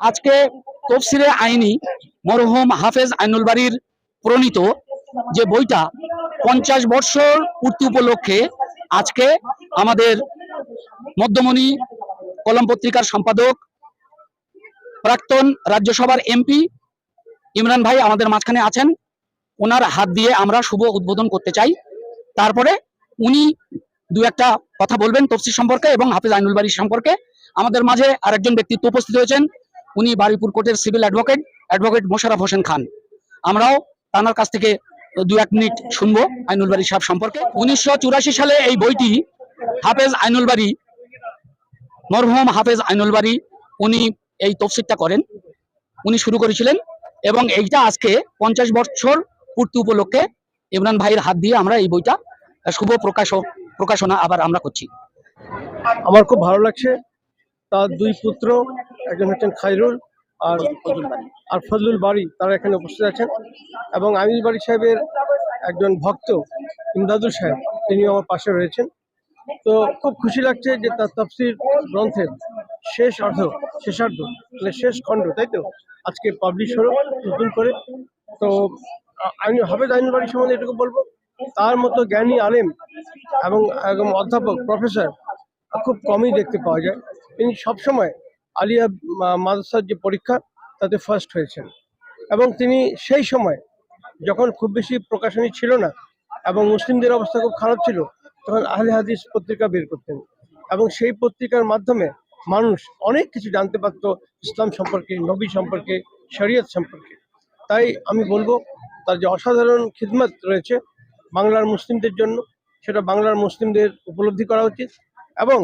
আজকে তফসিরে আইনি মরহুম হাফেজ আইনুল বাড়ির প্রণীত যে বইটা পঞ্চাশ বৎসর পূর্তি উপলক্ষে আজকে আমাদের মধ্যমণি কলম পত্রিকার সম্পাদক, প্রাক্তন রাজ্যসভার এমপি ইমরান ভাই আমাদের মাঝখানে আছেন। ওনার হাত দিয়ে আমরা শুভ উদ্বোধন করতে চাই। তারপরে উনি দু একটা কথা বলবেন তফসির সম্পর্কে এবং হাফিজ আইনুল বাড়ির সম্পর্কে। আমাদের মাঝে আরেকজন ব্যক্তিত্ব উপস্থিত হয়েছেন উনি বারুইপুর কোর্টের civil advocate advocate Mosharraf Hossain Khan. আমরাও তানার কাছ থেকে দু এক মিনিট শুনব আইনুল বাড়ি সাহেব সম্পর্কে। উনিশশো চুরাশি সালে এই বইটি হাফেজ আইনুল বাড়ি মরহুম হাফেজ আইনুল বাড়ি উনি এই তফসিরটা করেন। উনি শুরু করেছিলেন এবং এইটা আজকে পঞ্চাশ বছর পূর্তি উপলক্ষে ইমরান ভাইয়ের হাত দিয়ে আমরা এই বইটা শুভ প্রকাশ প্রকাশনা আবার আমরা করছি। আমার খুব ভালো লাগছে। তার দুই পুত্র একজন হচ্ছেন খাইরুল আর আর ফজলুল বাড়ি তারা এখানে উপস্থিত আছেন। এবং আমির বাড়ি সাহেবের একজন ভক্ত ইমদাদুল সাহেব তিনিও আমার পাশে রয়েছেন। তো খুব খুশি লাগছে যে তার তফসির গ্রন্থের শেষ অর্ধ শেষার্ধ মানে শেষ খণ্ড তাই তো? আজকে পাবলিশ হলো নতুন করে। তো আমি হাফেজ আইনুল বাড়ি সম্বন্ধে এটুকু বলব? তার মতো জ্ঞানী আলেম এবং একদম অধ্যাপক প্রফেসর খুব কমই দেখতে পাওয়া যায়। তিনি সবসময় আলিয়া মাদ্রাসার যে পরীক্ষা, তাতে ফার্স্ট হয়েছেন। এবং তিনি সেই সময় যখন খুব বেশি প্রকাশনী ছিল না এবং মুসলিমদের অবস্থা খুব খারাপ ছিল, তখন আহলে হাদিস পত্রিকা বের করতেন। এবং সেই পত্রিকার মাধ্যমে মানুষ অনেক কিছু জানতে পারত, ইসলাম সম্পর্কে, নবী সম্পর্কে, শরীয়ত সম্পর্কে। তাই আমি বলব, তার যে অসাধারণ খিদমত রয়েছে বাংলার মুসলিমদের জন্য, সেটা বাংলার মুসলিমদের উপলব্ধি করা উচিত। এবং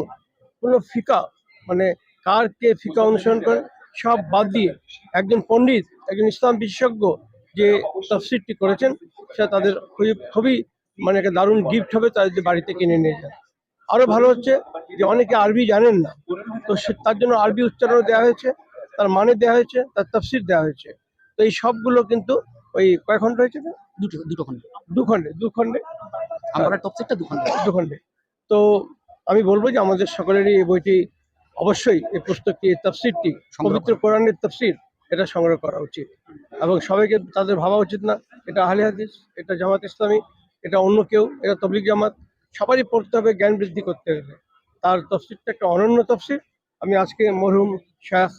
কোনো ফিকা মানে কার কে ফিকা অনুসরণ করে সব বাদ দিয়ে একজন পণ্ডিত একজন ইসলাম বিশেষজ্ঞ যে তফসিরটি করেছেন সেটা তাদের খুবই খুবই মানে একটা দারুণ গিফট হবে তাদের বাড়িতে কিনে নিয়ে যায়। আরও ভালো হচ্ছে যে অনেকে আরবি জানেন না তো সে- তার জন্য আরবি উচ্চারণ দেওয়া হয়েছে তার মানে দেওয়া হয়েছে তার তফসির দেওয়া হয়েছে। তো এই সবগুলো কিন্তু ওই কয় খণ্ড হয়েছে না? দুটো দুটো খন্ড দু খণ্ডে দু খণ্ডে। আমরা টপসিটটা দু খন্ড দু খণ্ডে। তো আমি বলব যে আমাদের সকলেরই এই বইটি অবশ্যই এই পুস্তকটি এই তফসিরটি পবিত্র কোরআনের তফসির এটা সংগ্রহ করা উচিত। এবং সবাইকে তাদের ভাবা উচিত না এটা আহলে হাদিস এটা জামাত ইসলামী এটা অন্য কেউ এটা তবলিক জামাত সবারই পড়তে হবে জ্ঞান বৃদ্ধি করতে হবে। তার তফসিরটা একটা অনন্য তফসির। আমি আজকে মরহুম শাহ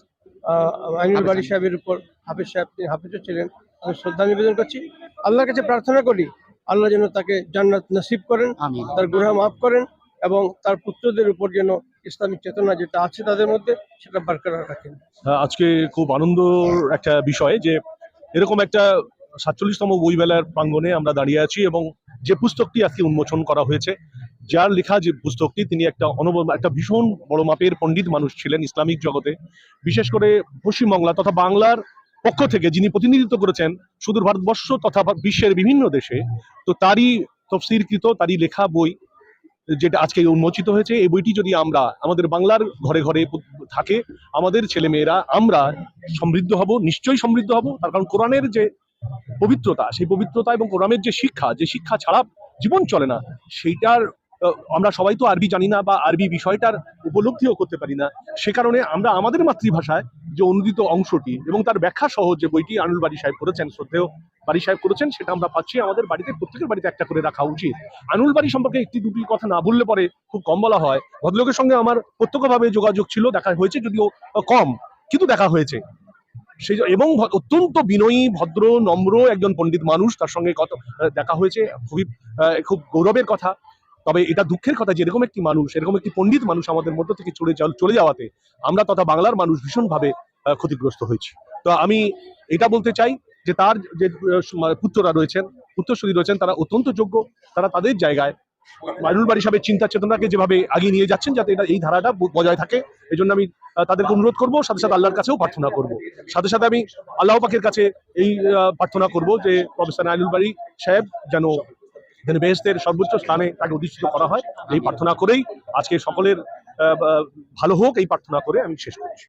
আইনুল বাড়ি সাহেবের উপর হাফিজ সাহেব তিনি হাফিজও ছিলেন আমি শ্রদ্ধা নিবেদন করছি। আল্লাহর কাছে প্রার্থনা করি আল্লাহ যেন তাকে জান্নাত নসিব করেন তার গুনাহ মাফ করেন এবং তার পুত্রদের উপর যেন ইসলামিক চেতনা যেটা আছে তাদের মধ্যে, সেটা বরকরার রাখেন। আজকে খুব আনন্দর একটা বিষয় যে এরকম একটা সাতচল্লিশতম বইমেলার প্রাঙ্গণে আমরা দাঁড়িয়ে আছি এবং যে পুস্তকটি আজকে উন্মোচন করা হয়েছে, যার লেখা যে পুস্তকটি, তিনি একটা অনব, একটা ভীষণ বড় মাপের পণ্ডিত মানুষ ছিলেন ইসলামিক জগতে। বিশেষ করে পশ্চিমবাংলা তথা বাংলার পক্ষ থেকে যিনি প্রতিনিধিত্ব করেছেন সুদূর ভারতবর্ষ তথা বিশ্বের বিভিন্ন দেশে, তো তারই তফসিরকৃত তারই লেখা বই যেটা আজকে উন্মোচিত হয়েছে, এই বইটি যদি আমরা আমাদের বাংলার ঘরে ঘরে থাকে, আমাদের ছেলেমেয়েরা আমরা সমৃদ্ধ হব, নিশ্চয়ই সমৃদ্ধ হব, তার কারণ কোরআনের যে পবিত্রতা, সেই পবিত্রতা এবং কোরআনের যে শিক্ষা যে শিক্ষা ছাড়া জীবন চলে না, সেইটার আমরা সবাই তো আরবি জানি না বা আরবি বিষয়টার উপলব্ধিও করতে পারি না। সে কারণে আমরা আমাদের মাতৃভাষায় যে অনুদিত অংশটি এবং তার ব্যাখ্যা সহ যে বইটি আনুল বাড়ি সাহেব করেছেন, শ্রদ্ধেয় বাড়ি সাহেব করেছেন, সেটা আমরা পাচ্ছি। আমাদের বাড়িতে প্রত্যেকের বাড়িতে একটা করে রাখা উচিত। আনুল বাড়ি সম্পর্কে একটি দুটি কথা না বললে পরে খুব কম বলা হয়। ভদ্রলোকের সঙ্গে আমার প্রত্যক্ষভাবে যোগাযোগ ছিল, দেখা হয়েছে যদিও কম, কিন্তু দেখা হয়েছে। সেই এবং অত্যন্ত বিনয়ী, ভদ্র, নম্র একজন পণ্ডিত মানুষ, তার সঙ্গে কত দেখা হয়েছে, খুবই খুব গৌরবের কথা। তবে এটা দুঃখের কথা যে, এরকম একটি মানুষ, এরকম একটি পণ্ডিত মানুষ আমাদের মধ্য থেকে চলে চলে যাওয়াতে আমরা তথা বাংলার মানুষ ভীষণভাবে ক্ষতিগ্রস্ত হয়েছি। তো আমি এটা বলতে চাই যে তার যে আহ, পুত্ররা রয়েছেন উত্তরসূরি রয়েছেন তারা অত্যন্ত যোগ্য তারা তাদের জায়গায় মাইনুল বাড়ি সাহেবের চিন্তা চেতনাকে যেভাবে আগিয়ে নিয়ে যাচ্ছেন যাতে এটা এই ধারাটা বজায় থাকে এই জন্য আমি তাদেরকে অনুরোধ করব সাথে সাথে আল্লাহর কাছেও প্রার্থনা করব। সাথে সাথে আমি আল্লাহ পাকের কাছে এই প্রার্থনা করব যে প্রফেসর আইনুল বাড়ি সাহেব যেন যেন বেহেস্তের সর্বোচ্চ স্থানে তাকে অধিষ্ঠিত করা হয় এই প্রার্থনা করেই আজকে সকলের ভালো হোক এই প্রার্থনা করে আমি শেষ করছি।